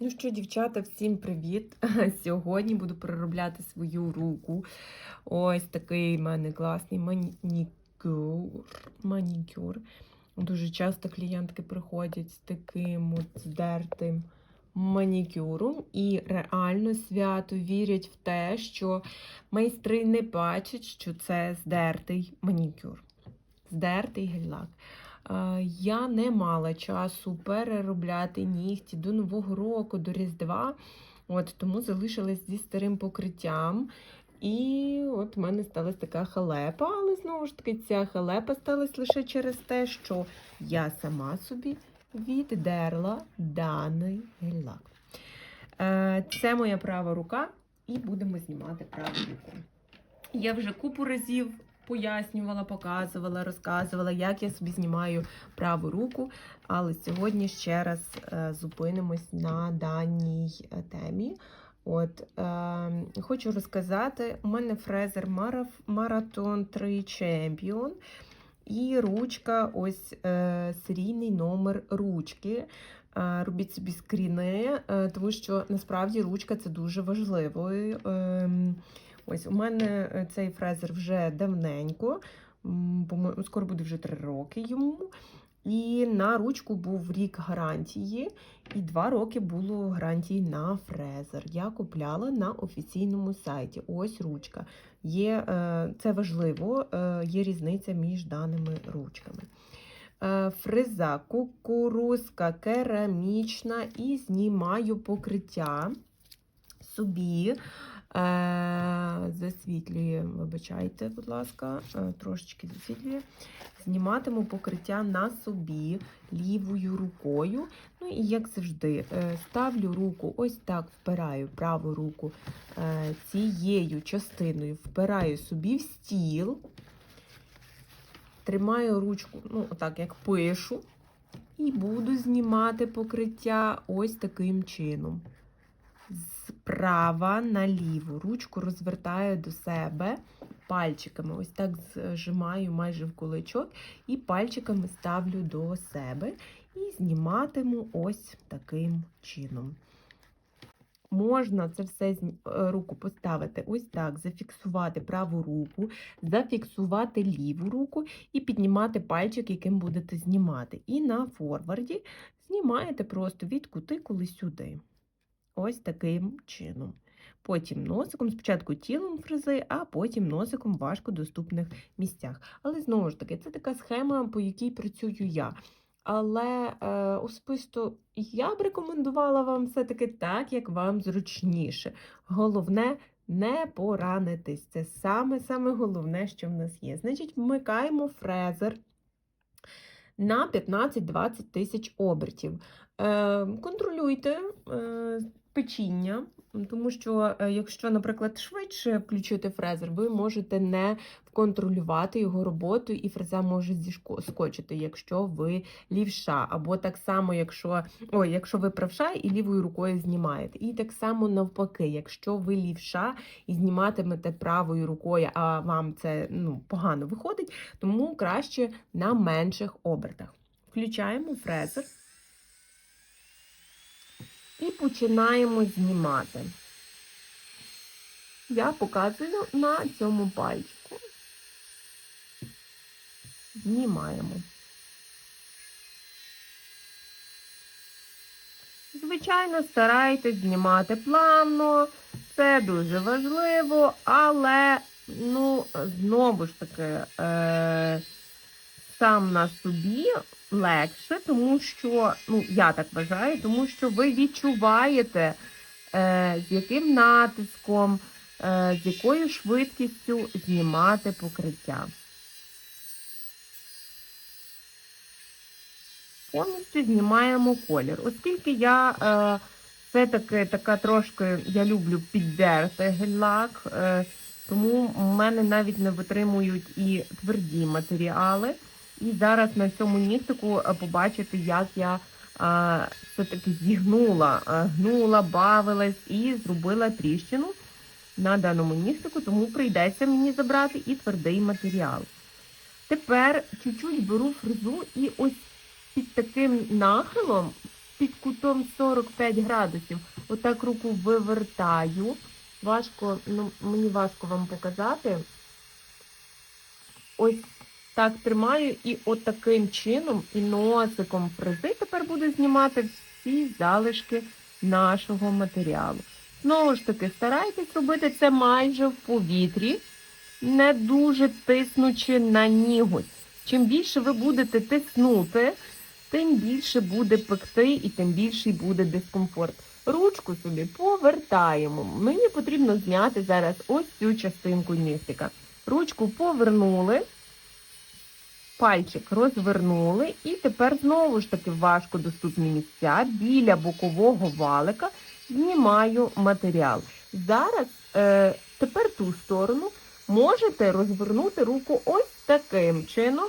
Ну що, дівчата, всім привіт! Сьогодні буду переробляти свою руку. Ось такий в мене класний манікюр. манікюр. Дуже часто клієнтки приходять з таким от здертим манікюром і реально свято вірять в те, що майстри не бачать, що це здертий манікюр. Здертий гель-лак. Е, Я не мала часу переробляти нігті до Нового року, до Різдва. От, тому залишилась зі старим покриттям. І от в мене сталася така халепа, але знову ж таки, ця халепа сталася лише через те, що я сама собі віддерла даний гель-лак. Е, Це моя права рука, і будемо знімати праву руку. Я вже купу разів пояснювала, показувала, розказувала, як я собі знімаю праву руку. Але сьогодні ще раз е, зупинимось на даній е, темі. От, е, Хочу розказати, у мене фрезер Marathon 3 Champion. І ручка, ось е, серійний номер ручки. Е, робіть собі скріни, е, тому що насправді ручка це дуже важливо. Е, Ось у мене е, цей фрезер вже давненько, по-моєму, скоро буде вже 3 роки йому. І на ручку був рік гарантії, і 2 роки було гарантії на фрезер. Я купляла на офіційному сайті. Ось ручка. Є, е, Це важливо, е, є різниця між даними ручками. Фреза, кукурузка, керамічна і знімаю покриття собі. Засвітлює, вибачайте, будь ласка, трошечки засвітлює. Зніматиму покриття на собі лівою рукою. Ну і, як завжди, е, ставлю руку, ось так впираю праву руку е, цією частиною, впираю собі в стіл, тримаю ручку, ну, отак, як пишу, і буду знімати покриття ось таким чином справа на ліву. Ручку розвертаю до себе пальчиками. Ось так зжимаю майже в кулачок, і пальчиками ставлю до себе і зніматиму ось таким чином. Можна це все е, руку поставити ось так, зафіксувати праву руку, зафіксувати ліву руку і піднімати пальчик, яким будете знімати. І на форварді знімаєте просто від кутикули сюди. Ось таким чином. Потім носиком, спочатку тілом фрези, а потім носиком в важкодоступних місцях. Але знову ж таки, це така схема, по якій працюю я. Але е, особисто я б рекомендувала вам все-таки так, як вам зручніше. Головне не поранитись. Це саме-саме головне, що в нас є. Значить, вмикаємо фрезер на 15-20 тисяч обертів. Е, Контролюйте. Печіння, тому що, е, якщо, наприклад, швидше включити фрезер, ви можете не контролювати його роботу, і фреза може зіскочити, якщо ви лівша. Або так само, якщо ой, якщо ви правша і лівою рукою знімаєте. І так само навпаки, якщо ви лівша і зніматимете правою рукою, а вам це ну, погано виходить, тому краще на менших обертах. Включаємо фрезер і починаємо знімати. Я показую на цьому пальчику. Знімаємо. Звичайно, старайтесь знімати плавно, це дуже важливо, але, ну, знову ж таки, е, сам на собі легше, тому що, ну, я так вважаю, тому що ви відчуваєте, е, з яким натиском, е, з якою швидкістю знімати покриття. Повністю знімаємо колір. Оскільки я е, все-таки така трошки, я люблю піддерти гель-лак, е, тому в мене навіть не витримують і тверді матеріали. І зараз на цьому нігтику е, побачите, як я все-таки зігнула, гнула, бавилась і зробила тріщину на даному нігтику, тому прийдеться мені забрати і твердий матеріал. Тепер чуть-чуть беру фрезу і ось під таким нахилом під кутом 45 градусів. Отак руку вивертаю. Важко, ну, мені важко вам показати. Ось так тримаю і от таким чином і носиком фрези тепер буду знімати всі залишки нашого матеріалу. Знову ж таки, старайтесь робити це майже в повітрі, не дуже тиснучи на ніготь. Чим більше ви будете тиснути, тим більше буде пекти і тим більший буде дискомфорт. Ручку собі повертаємо. Мені потрібно зняти зараз ось цю частинку нігтика. Ручку повернули, пальчик розвернули, і тепер знову ж таки важко доступні місця біля бокового валика знімаю матеріал. Зараз е, тепер ту сторону можете розвернути руку ось таким чином,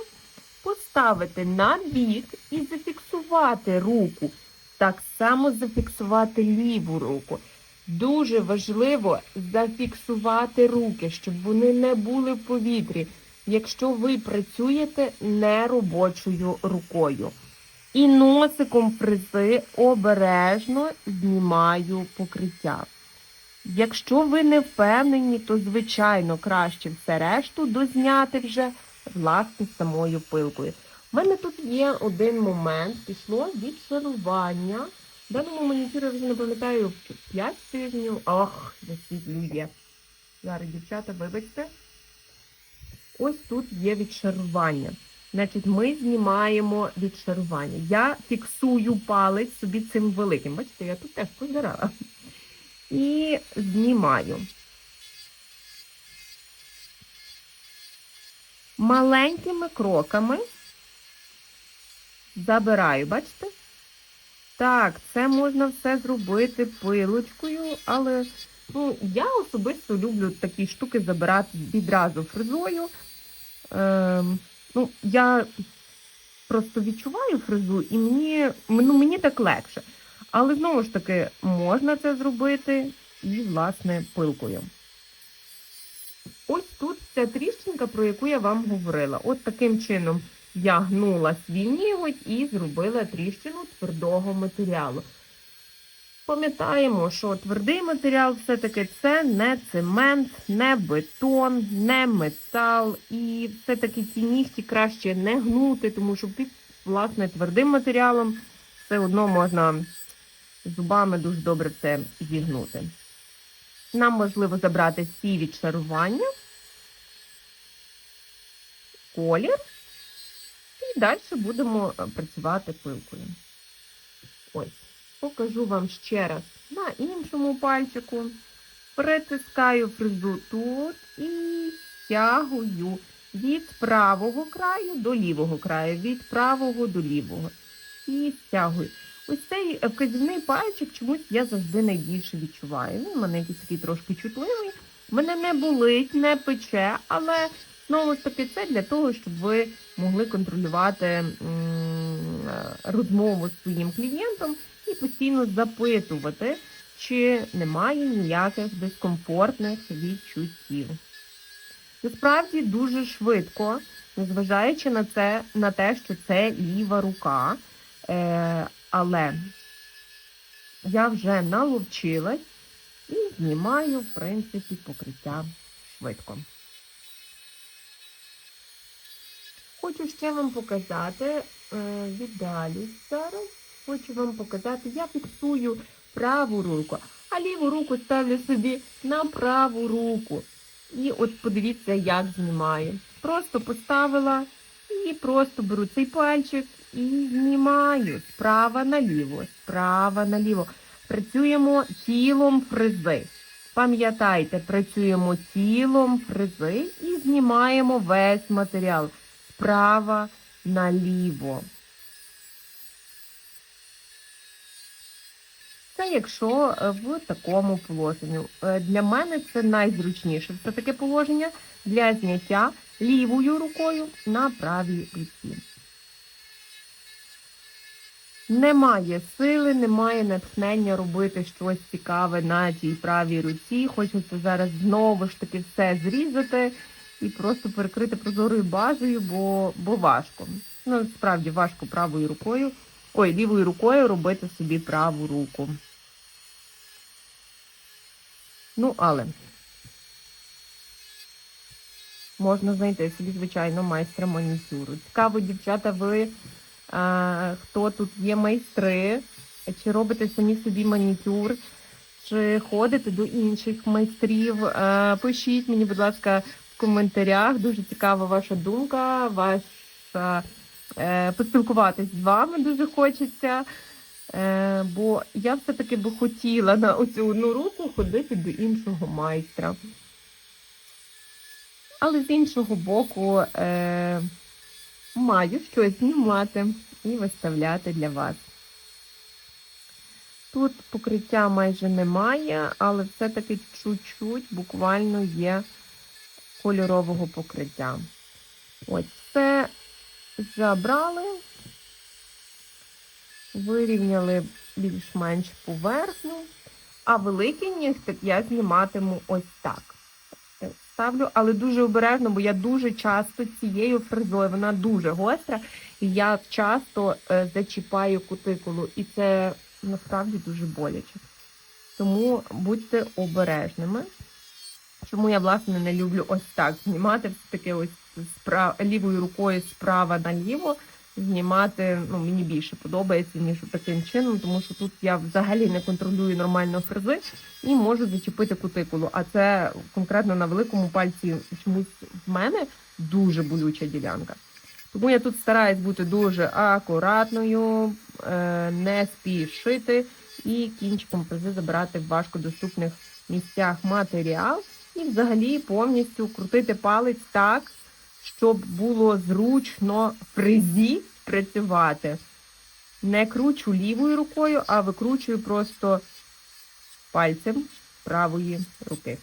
поставити на бік і зафіксувати руку. Так само зафіксувати ліву руку. Дуже важливо зафіксувати руки, щоб вони не були в повітрі, якщо ви працюєте неробочою рукою. І носиком фрези обережно знімаю покриття. Якщо ви не впевнені, то, звичайно, краще все решту дозняти вже власне самою пилкою. У мене тут є один момент, пішло відшарування. В даному манікюрі я вже не пам'ятаю 5 тижнів. Ах, засвітлює. Зараз, дівчата, вибачте. Ось тут є відшарування. Значить, ми знімаємо відшарування. Я фіксую палець собі цим великим. Бачите, я тут теж позирала. І знімаю. Маленькими кроками забираю, бачите? Так, це можна все зробити пилочкою, але ну, я особисто люблю такі штуки забирати відразу фрезою. Ем, ну, я просто відчуваю фрезу і мені, ну, мені так легше. Але знову ж таки, можна це зробити і, власне, пилкою. Ось тут ця тріщинка, про яку я вам говорила. От таким чином я гнула свій ніготь і зробила тріщину твердого матеріалу. Пам'ятаємо, що твердий матеріал все-таки це не цемент, не бетон, не метал. І все-таки ці нігті краще не гнути, тому що під власне твердим матеріалом все одно можна зубами дуже добре це зігнути. Нам важливо забрати всі відшарування, колір, і далі будемо е, працювати пилкою. Ось, покажу вам ще раз на іншому пальчику. Притискаю фрезу тут і стягую від правого краю до лівого краю, від правого до лівого. І стягую. Ось цей вказівний пальчик чомусь я завжди найбільше відчуваю. Він у мене якийсь такий трошки чутливий. Мене не болить, не пече, але знову ж таки це для того, щоб ви могли контролювати розмову з своїм клієнтом і постійно запитувати, чи немає ніяких дискомфортних відчуттів. Насправді дуже швидко, незважаючи на це, на те, що це ліва рука. Е, але я вже наловчилась і знімаю, в принципі, покриття швидко. Хочу ще вам показати е, віддалі зараз. Хочу вам показати, я фіксую праву руку, а ліву руку ставлю собі на праву руку. І от подивіться, як знімаю. Просто поставила і просто беру цей пальчик і знімаю справа наліво, справа наліво. Працюємо тілом фрези. Пам'ятайте, працюємо тілом фрези і знімаємо весь матеріал справа наліво. Це якщо е, в такому положенні. Е, Для мене це найзручніше. Це таке положення для зняття лівою рукою на правій руці. Немає сили, немає натхнення робити щось цікаве на тій правій руці. Хочеться зараз знову ж таки все зрізати і просто перекрити прозорою базою, бо, бо важко. Ну, справді важко правою рукою ой, лівою рукою робити собі праву руку. Ну, але можна знайти собі, звичайно, майстра манікюру. Цікаво, дівчата, ви а, хто тут є майстри, чи робите самі собі манікюр, чи ходите до інших майстрів. А, пишіть мені, будь ласка, в коментарях. Дуже цікава ваша думка, ваша е, поспілкуватись з вами дуже хочеться. Е, бо я все-таки би хотіла на оцю одну руку ходити до іншого майстра. Але з іншого боку, е, маю щось знімати і виставляти для вас. Тут покриття майже немає, але все-таки чуть-чуть буквально є кольорового покриття. Ось все забрали, вирівняли більш-менш поверхню, а великий нігтик я зніматиму ось так. Ставлю, але дуже обережно, бо я дуже часто цією фрезою, вона дуже гостра, і я часто е, зачіпаю кутикулу, і це насправді дуже боляче. Тому будьте обережними. Чому я, власне, не люблю ось так знімати, все-таки ось лівою рукою справа наліво знімати, ну, мені більше подобається, ніж таким чином, тому що тут я взагалі не контролюю нормально фрези і можу зачепити кутикулу. А це конкретно на великому пальці чомусь в мене дуже болюча ділянка. Тому я тут стараюсь бути дуже акуратною, е, не спішити і кінчиком фрези забирати в важкодоступних місцях матеріал. І взагалі повністю крутити палець так, щоб було зручно фрезі працювати. Не кручу лівою рукою, а викручую просто пальцем правої руки.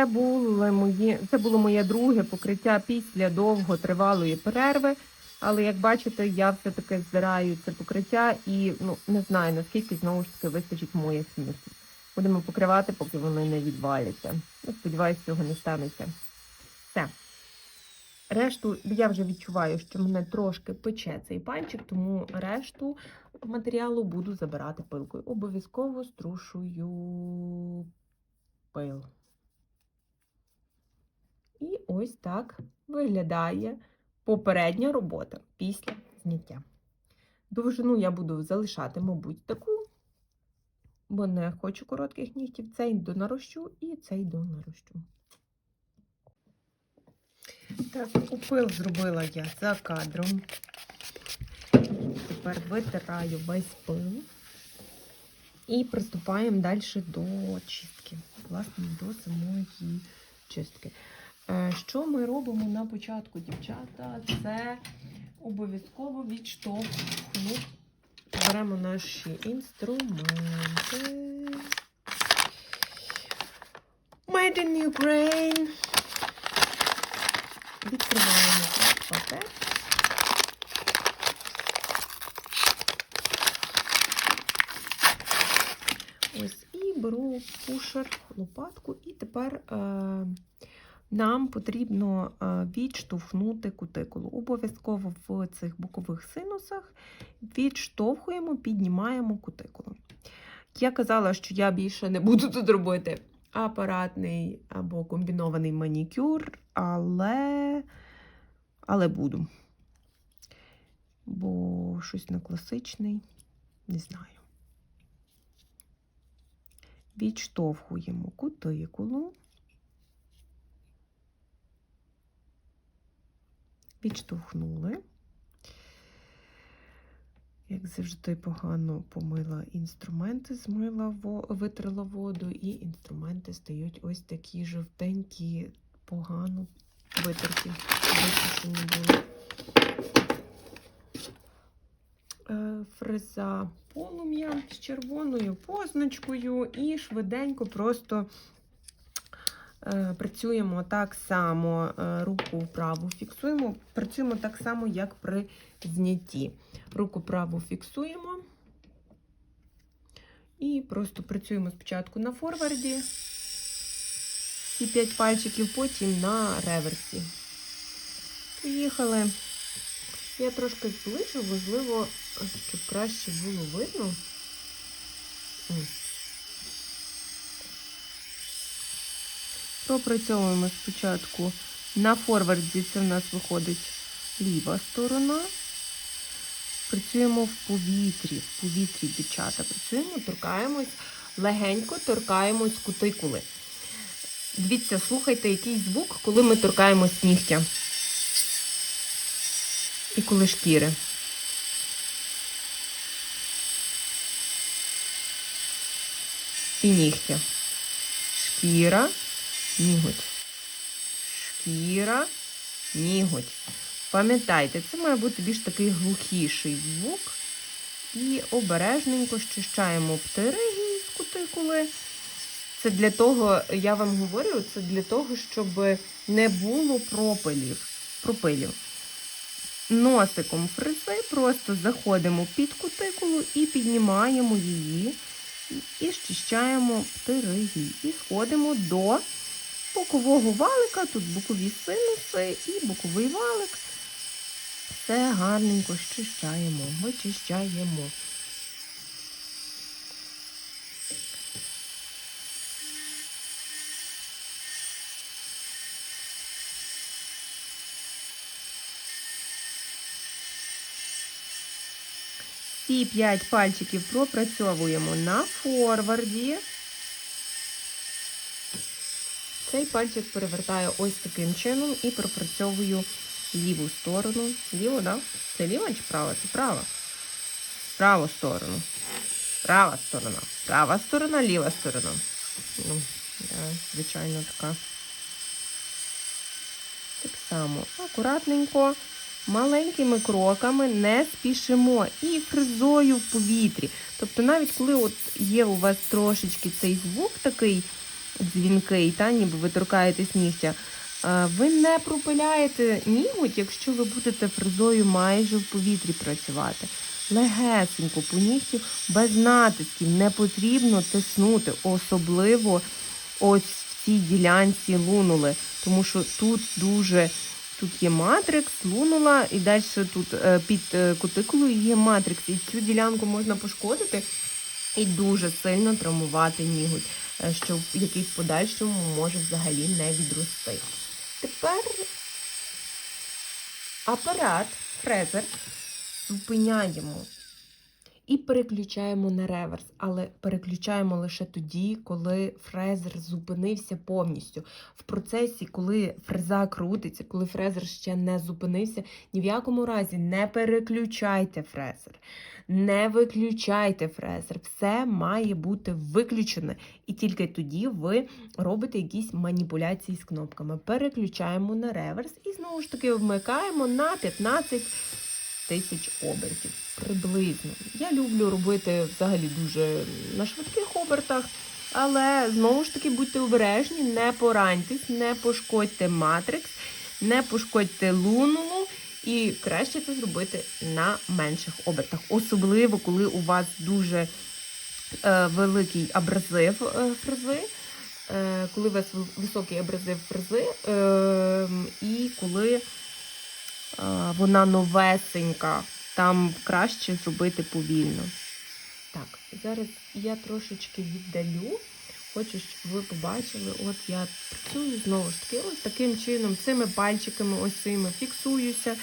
Це було моє, це було моє друге покриття після довготривалої перерви. Але як бачите, я все-таки здираю це покриття і ну не знаю наскільки знову ж таки вистачить моїх місць. Будемо покривати, поки вони не відваляться. Ну, Сподіваюсь, цього не станеться. Все. Решту я вже відчуваю, що мене трошки пече цей пальчик, тому решту матеріалу буду забирати пилкою. Обов'язково струшую пил. І ось так виглядає попередня робота після зняття. Довжину я буду залишати, мабуть, таку, бо не хочу коротких нігтів. Цей донарощу і цей донарощу. Так, упил зробила я за кадром. Тепер витираю весь пил і приступаємо далі до чистки, власне, до самої чистки. Е, Що ми робимо на початку, дівчата? Це обов'язково відштовхну. Беремо наші інструменти. Made in Ukraine. Відкриваємо папер. Ось і беру пушер, лопатку, і тепер е, нам потрібно е, відштовхнути кутикулу. Обов'язково в цих бокових синусах відштовхуємо, піднімаємо кутикулу. Я казала, що я більше не буду тут робити апаратний або комбінований манікюр, але, але буду. Бо щось на класичний, не знаю. Відштовхуємо кутикулу. Відштовхнули. Як завжди, погано помила інструменти, змила, витрила воду, і інструменти стають ось такі жовтенькі, погано витерті, висушені були. Е, Фреза полум'я з червоною позначкою і швиденько просто працюємо так само, е, руку праву фіксуємо, працюємо так само, як при знятті. Руку праву фіксуємо, І просто працюємо спочатку на форварді. Ці 5 пальчиків, потім на реверсі. Поїхали. Я трошки зближу, можливо, щоб краще було видно. М. Пропрацьовуємо спочатку на форварді, це в нас виходить ліва сторона. Працюємо в повітрі, в повітрі, дівчата. Працюємо, торкаємось, легенько торкаємось кутикули. Дивіться, слухайте, який звук, коли ми торкаємось нігтя. І коли шкіри. І нігтя. Шкіра, ніготь. Шкіра, ніготь. Пам'ятайте, це має бути більш такий глухіший звук. І обережненько щищаємо птериги з кутикули. Це для того, я вам говорю, це для того, щоб не було пропилів. пропилів. Носиком фризи просто заходимо під кутикулу і піднімаємо її, і щищаємо птериги. І сходимо до бокового валика, тут бокові синуси і боковий валик. Все гарненько щищаємо, вичищаємо. Ці 5 пальчиків пропрацьовуємо на форварді. Цей пальчик перевертаю ось таким чином і пропрацьовую ліву сторону. Ліву, да? Це ліва чи права? Це права. Праву сторону. Права сторона. Права сторона, ліва сторона. Ну, я, звичайно, така. Так само. Акуратненько, маленькими кроками не спішимо. І фризою в повітрі. Тобто, навіть коли от є у вас трошечки цей звук такий дзвінкий, та, ніби ви торкаєтесь нігтя. Ви не пропиляєте ніготь, якщо ви будете фрезою майже в повітрі працювати. Легесенько по нігтю, без натисків, не потрібно тиснути, особливо ось в цій ділянці лунули. Тому що тут дуже тут є матрикс, лунула, і далі тут е, під е, кутикулою є матрикс. І цю ділянку можна пошкодити і дуже сильно травмувати ніготь, е, що який в подальшому може взагалі не відрости. Тепер апарат, фрезер, зупиняємо і переключаємо на реверс, але переключаємо лише тоді, коли фрезер зупинився повністю. В процесі, коли фреза крутиться, коли фрезер ще не зупинився, ні в якому разі не переключайте фрезер. Не виключайте фрезер, все має бути виключене. І тільки тоді ви робите якісь маніпуляції з кнопками. Переключаємо на реверс і знову ж таки вмикаємо на 15 тисяч обертів. Приблизно. Я люблю робити взагалі дуже на швидких обертах. Але знову ж таки будьте обережні, не пораньтесь, не пошкодьте матрикс, не пошкодьте лунулу. І краще це зробити на менших обертах. Особливо, коли у вас дуже е, великий абразив е, фрези, е, коли у вас високий абразив фрези, е, і коли вона новесенька, там краще зробити повільно. Так, зараз я трошечки віддалю. Хочу, щоб ви побачили, от я працюю знову ж таки, ось таким чином, цими пальчиками, ось цими фіксуюся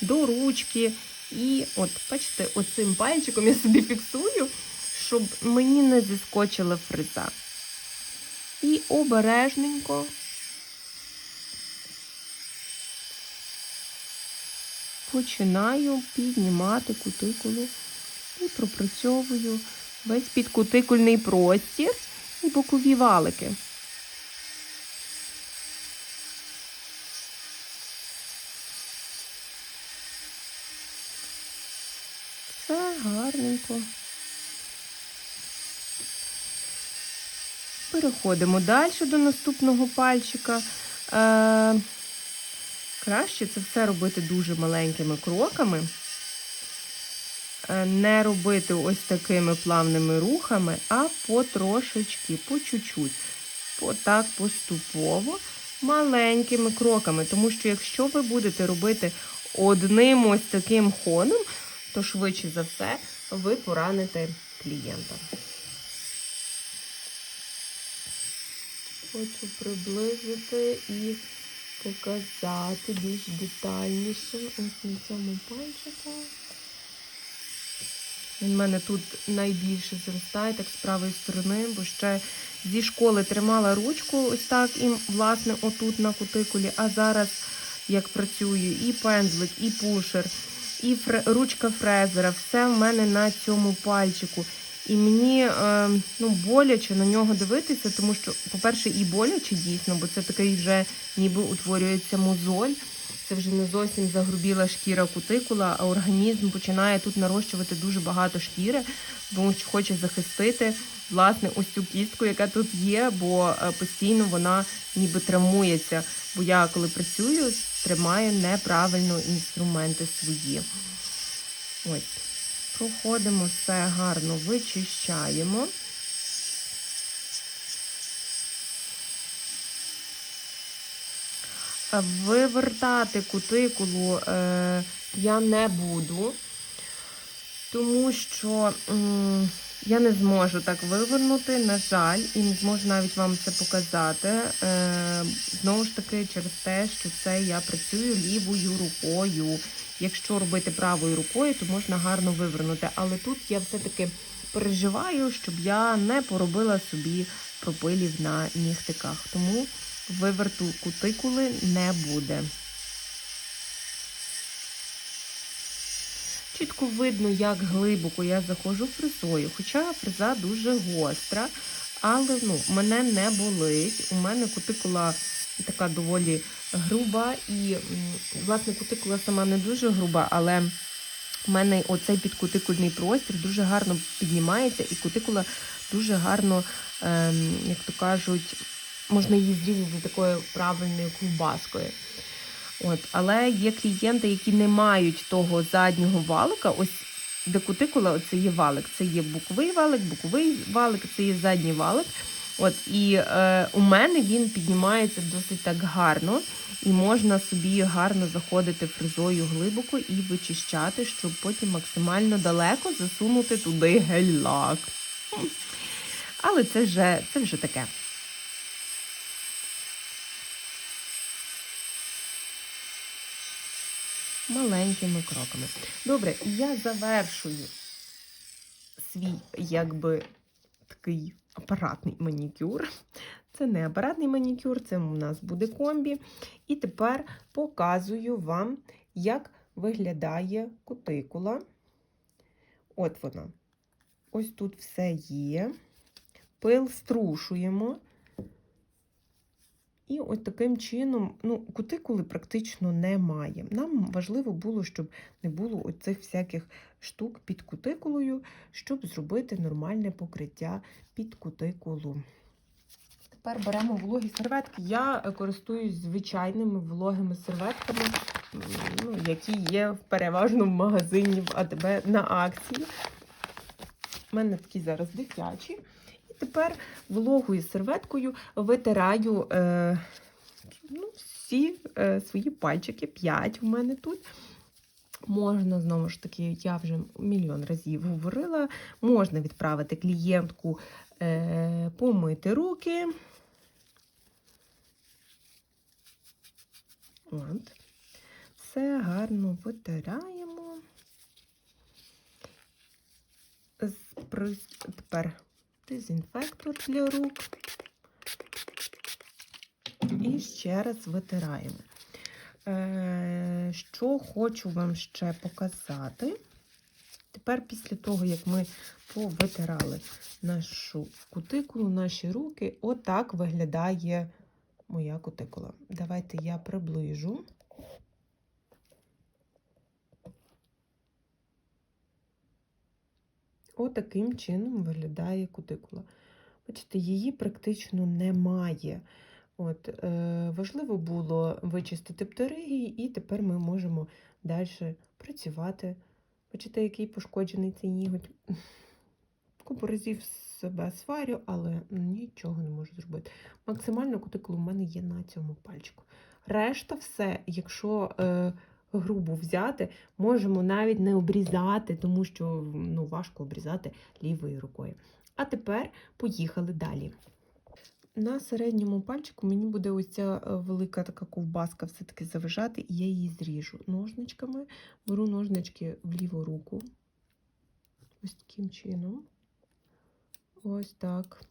до ручки. І от, бачите, оцим пальчиком я собі фіксую, щоб мені не зіскочила фреза. І обережненько починаю піднімати кутикулу і пропрацьовую весь підкутикульний простір і бокові валики. Все гарненько. Переходимо далі до наступного пальчика. Е, Краще це все робити дуже маленькими кроками. Е, не робити ось такими плавними рухами, а потрошечки, по чуть-чуть. Отак поступово, маленькими кроками. Тому що якщо ви будете робити одним ось таким ходом, то швидше за все ви пораните клієнта. Хочу приблизити і показати більш детальніше ось на цьому пальчику. Він в мене тут найбільше зростає, так з правої сторони, бо ще зі школи тримала ручку ось так, і, власне, отут на кутикулі, а зараз, як працюю, і пензлик, і пушер, і фре... ручка фрезера, все в мене на цьому пальчику. І мені е, ну, боляче на нього дивитися, тому що, по-перше, і боляче дійсно, бо це такий вже ніби утворюється мозоль. Це вже не зовсім загрубіла шкіра кутикула, а організм починає тут нарощувати дуже багато шкіри, тому що хоче захистити власне ось цю кістку, яка тут є, бо е, постійно вона ніби травмується. Бо я коли працюю, тримаю неправильно інструменти свої. Ось. Проходимо все гарно, вичищаємо. Вивертати кутикулу е, я не буду, тому що я не зможу так вивернути, на жаль, і не зможу навіть вам це показати. Е, знову ж таки, через те, що це я працюю лівою рукою. Якщо робити правою рукою, то можна гарно вивернути. Але тут я все-таки переживаю, щоб я не поробила собі пропилів на нігтиках. Тому виверту кутикули не буде. Чітко видно, як глибоко я заходжу фрезою, хоча фреза дуже гостра, але ну, мене не болить. У мене кутикула така доволі груба, і, власне, кутикула сама не дуже груба, але в мене оцей підкутикульний простір дуже гарно піднімається, і кутикула дуже гарно, ем, як то кажуть, можна її зрізати такою правильною ковбаскою. От, Але є клієнти, які не мають того заднього валика. Ось де кутикула, це є валик. Це є боковий валик, боковий валик, це є задній валик. От, І е, у мене він піднімається досить так гарно, і можна собі гарно заходити фрезою глибоко і вичищати, щоб потім максимально далеко засунути туди гель-лак. Але це вже, це вже таке. Маленькими кроками. Добре, я завершую свій, якби такий апаратний манікюр. Це не апаратний манікюр, це у нас буде комбі. І тепер показую вам, як виглядає кутикула. От вона. Ось тут все є. Пил струшуємо. І ось таким чином, ну, кутикули практично немає. Нам важливо було, щоб не було оцих всяких штук під кутикулою, щоб зробити нормальне покриття під кутикулу. Тепер беремо вологі серветки. Я користуюсь звичайними вологими серветками, ну, які є переважно в магазині в АТБ на акції. У мене такі зараз дитячі. Тепер вологою серветкою витираю е, ну, всі е, свої пальчики, 5 у мене тут. Можна, знову ж таки, я вже мільйон разів говорила, можна відправити клієнтку е, помити руки. От. Все гарно витираємо. Тепер дезінфектор для рук. І ще раз витираємо. Е, Що хочу вам ще показати. Тепер, після того, як ми повитирали нашу кутикулу, наші руки, отак виглядає моя кутикула. Давайте я приближу. Отаким чином виглядає кутикула. Бачите, її практично немає. От, е, Важливо було вичистити птеригії, і тепер ми можемо далі працювати Бачите, який пошкоджений цей ніготь. Купу разів себе сварю, але нічого не можу зробити. Максимально кутикулу в мене є на цьому пальчику. Решта все, якщо е, грубо взяти, можемо навіть не обрізати, тому що ну, важко обрізати лівою рукою. А тепер поїхали далі. На середньому пальчику мені буде ось ця е, велика така ковбаска все-таки заважати, і я її зріжу ножничками. Беру ножнички в ліву руку. Ось таким чином. Ось так.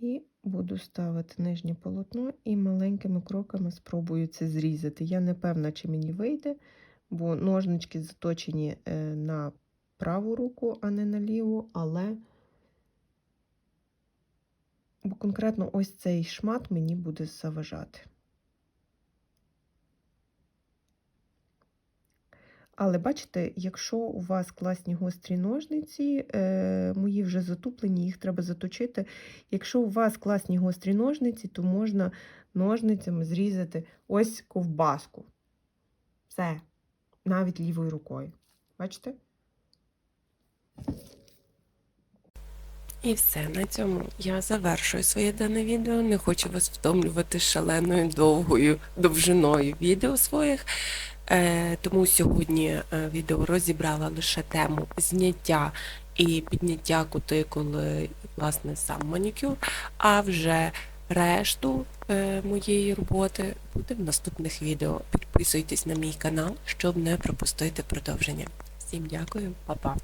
І буду ставити нижнє полотно і маленькими кроками спробую це зрізати. Я не певна, чи мені вийде, бо ножнички заточені е, на праву руку, а не на ліву, але бо конкретно ось цей шмат мені буде заважати. Але бачите, якщо у вас класні гострі ножниці, е, мої вже затуплені, їх треба заточити. Якщо у вас класні гострі ножниці, то можна ножницями зрізати ось ковбаску. Все, навіть лівою рукою. Бачите? І все, на цьому я завершую своє дане відео. Не хочу вас втомлювати шаленою довгою довжиною відео своїх. Е, тому сьогодні е, відео розібрала лише тему зняття і підняття кутикули, власне, сам манікюр, а вже решту е, моєї роботи буде в наступних відео. Підписуйтесь на мій канал, щоб не пропустити продовження. Всім дякую, па-па!